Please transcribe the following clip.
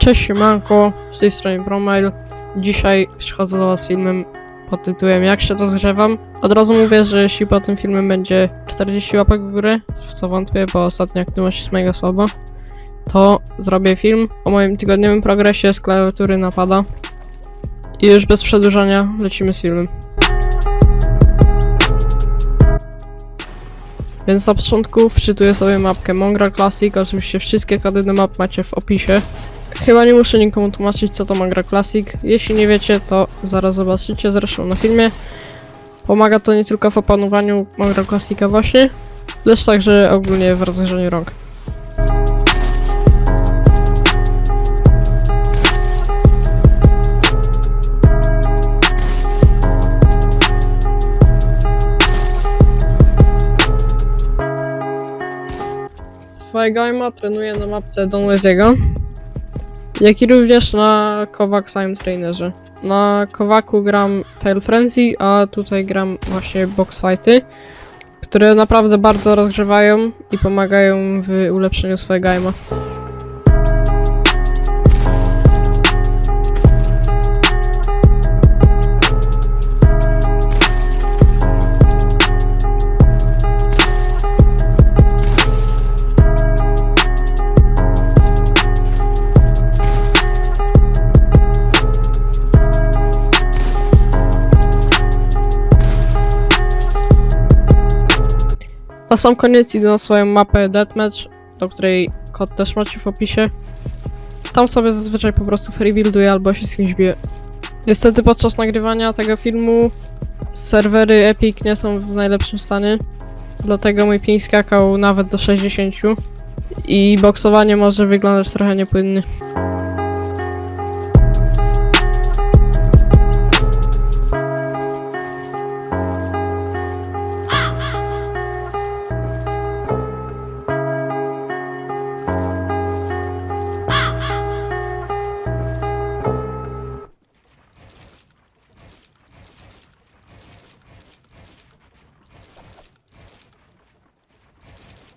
Cześć siemanko, z tej strony Bromail. Dzisiaj przychodzę do was z filmem pod tytułem Jak się rozgrzewam. Od razu mówię, że jeśli po tym filmie będzie 40 łapek w górę, w co wątpię, bo ostatnia aktywność jest mega słaba, to zrobię film o moim tygodniowym progresie z klawiatury napada. I już bez przedłużania lecimy z filmem. Więc na początku wczytuję sobie mapkę Mongrel Classic, oczywiście wszystkie kody do map macie w opisie. Chyba nie muszę nikomu tłumaczyć co to Mongrel Classic. Jeśli nie wiecie, to zaraz zobaczycie zresztą na filmie. Pomaga to nie tylko w opanowaniu Mongrel Classica właśnie, lecz także ogólnie w rozgrzaniu rąk. Swojego aima trenuję na mapce Don Leziego, jak i również na Kovac Time Trainerze. Na Kowaku gram Tail Frenzy, a tutaj gram właśnie Box Fighty, które naprawdę bardzo rozgrzewają i pomagają w ulepszeniu swojego aima. Na sam koniec idę na swoją mapę Deathmatch, do której kod też macie w opisie. Tam sobie zazwyczaj po prostu freebuilduję albo się z kimś. Niestety podczas nagrywania tego filmu serwery Epic nie są w najlepszym stanie, dlatego mój ping skakał nawet do 60 i boksowanie może wyglądać trochę niepłynnie.